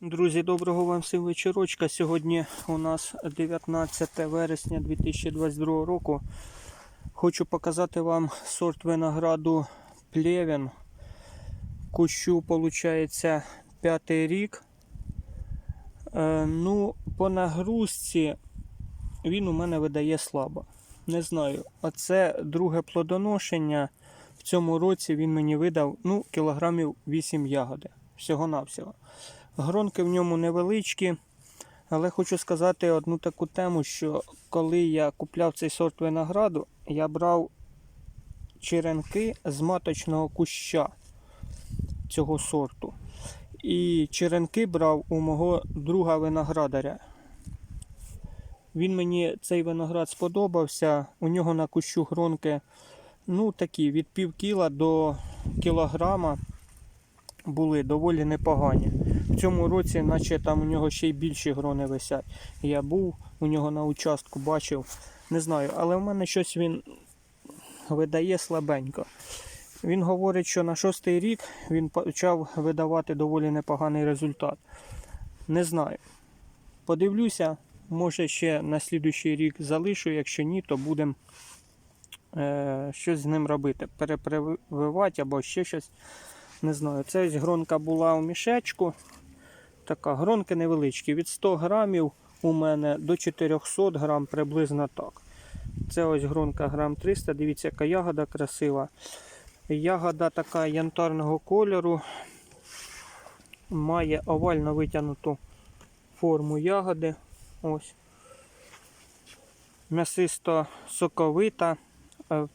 Друзі, доброго вам всім вечорочка. Сьогодні у нас 19 вересня 2022 року. Хочу показати вам сорт винограду Плевен. Кущу, виходить, п'ятий рік. Е, ну, по нагрузці він у мене видає слабо. Не знаю. Оце друге плодоношення. В цьому році він мені видав ну, кілограмів 8 ягоди. Всього-навсього. Гронки в ньому невеличкі, але хочу сказати одну таку тему, що коли я купляв цей сорт винограду, я брав черенки з маточного куща цього сорту. І черенки брав у мого друга виноградаря. Він мені цей виноград сподобався. У нього на кущу гронки ну, такі від пів кіла до кілограма були доволі непогані. В цьому році, наче там у нього ще й більші грони висять. Я був у нього на участку, бачив, не знаю, але в мене щось він видає слабенько. Він говорить, що на шостий рік він почав видавати доволі непоганий результат. Не знаю. Подивлюся, може ще на слідуючий рік залишу, якщо ні, то будемо е, щось з ним робити. Перепрививати або ще щось. Не знаю. Це ось гронка була у мішечку. Така гронки невеличкі. Від 100 грамів у мене до 400 грам приблизно так. Це ось гронка грам 300. Дивіться, яка ягода красива. Ягода така янтарного кольору. Має овально витягнуту форму ягоди. Ось. М'ясисто соковита, е,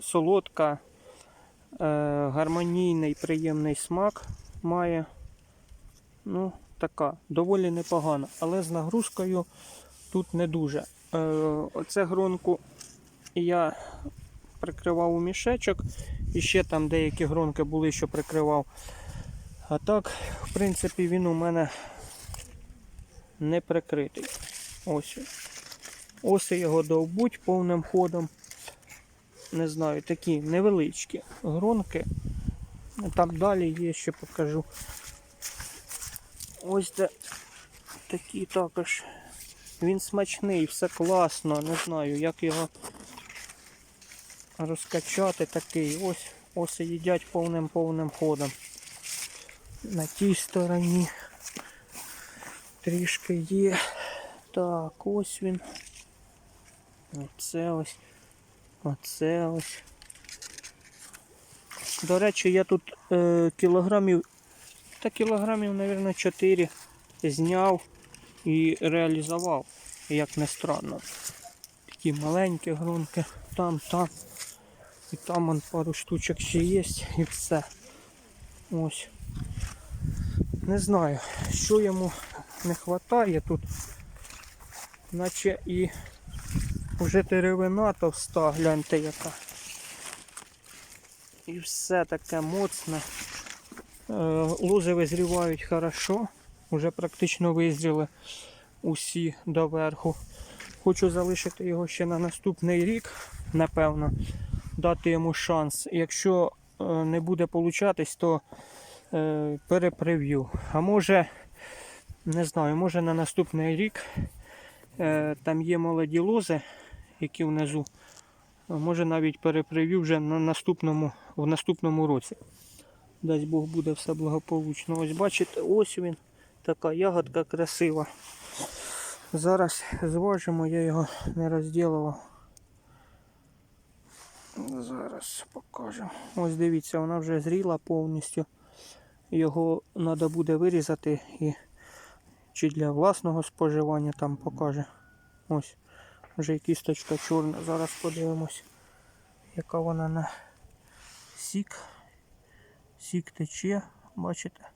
солодка, е, гармонійний приємний смак має. Ну, така, доволі непогана, але з нагрузкою тут не дуже. Е, оце гронку я прикривав у мішечок. І ще там деякі гронки були, що прикривав. А так, в принципі, він у мене не прикритий. Ось. Оси його довбуть повним ходом. Не знаю, такі невеличкі гронки. Там далі є, ще покажу. Ось де такі також. Він смачний, все класно, не знаю, як його розкачати такий. Ось оси їдять повним повним ходом. На тій стороні трішки є. Так, ось він. Оце ось. Оце ось. До речі, я тут е, кілограмів, та кілограмів, мабуть, 4 зняв і реалізував, як не странно. Такі маленькі грунки, там, там. І там он пару штучок ще є і все. Ось. Не знаю, що йому не вистачає тут. Наче і вже деревина товста, гляньте яка. І все таке моцне. Е, Лози визрівають хорошо. Уже практично визріли усі доверху. Хочу залишити його ще на наступний рік, напевно, дати йому шанс. Якщо е, не буде получатись, то е, переприв'ю. А може, не знаю, може на наступний рік там є молоді лози, які внизу. Може навіть переприв'ю вже на наступному, в наступному році. Дасть Бог буде все благополучно. Ось бачите, ось він. Така ягодка красива. Зараз зважимо, я його не розділував. Зараз покажу. Ось дивіться, вона вже зріла повністю. Його треба буде вирізати і чи для власного споживання там покаже. Ось. Вже кісточка чорна. Зараз подивимось, яка вона на сік. Сік тече, бачите?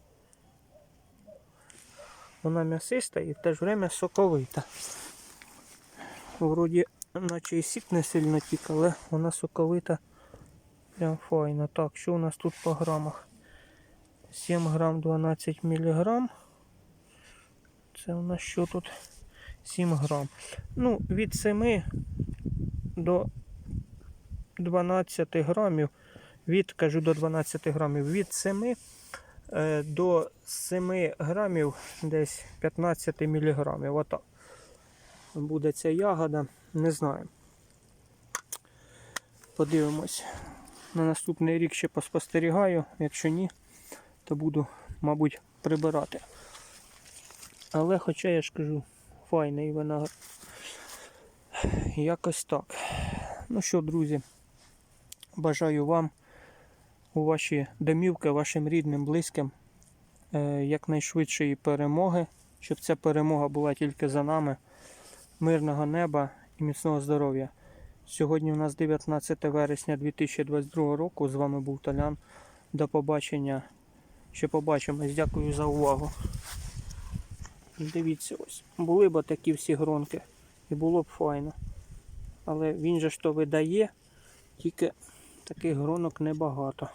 Вона м'ясиста і в те ж время соковита. Вроді, наче і сік не сильно тік, але вона соковита. Прям файно. Так, що у нас тут по грамах? 7 грам 12 міліграм. Це у нас що тут? 7 грам. Ну, від 7 до 12 грамів. Від, кажу, до 12 грамів. Від 7 е, до 7 грамів, десь 15 міліграмів. Отак. Буде ця ягода, не знаю. Подивимось. На наступний рік ще поспостерігаю. Якщо ні, то буду, мабуть, прибирати. Але хоча я ж кажу, файний виноград. Якось так. Ну що, друзі, бажаю вам у ваші домівки, вашим рідним, близьким е, якнайшвидшої перемоги, щоб ця перемога була тільки за нами, мирного неба і міцного здоров'я. Сьогодні у нас 19 вересня 2022 року. З вами був Толян. До побачення. Ще побачимось. Дякую за увагу. Дивіться ось. Були б такі всі гронки. І було б файно. Але він же ж то видає, тільки таких гронок небагато.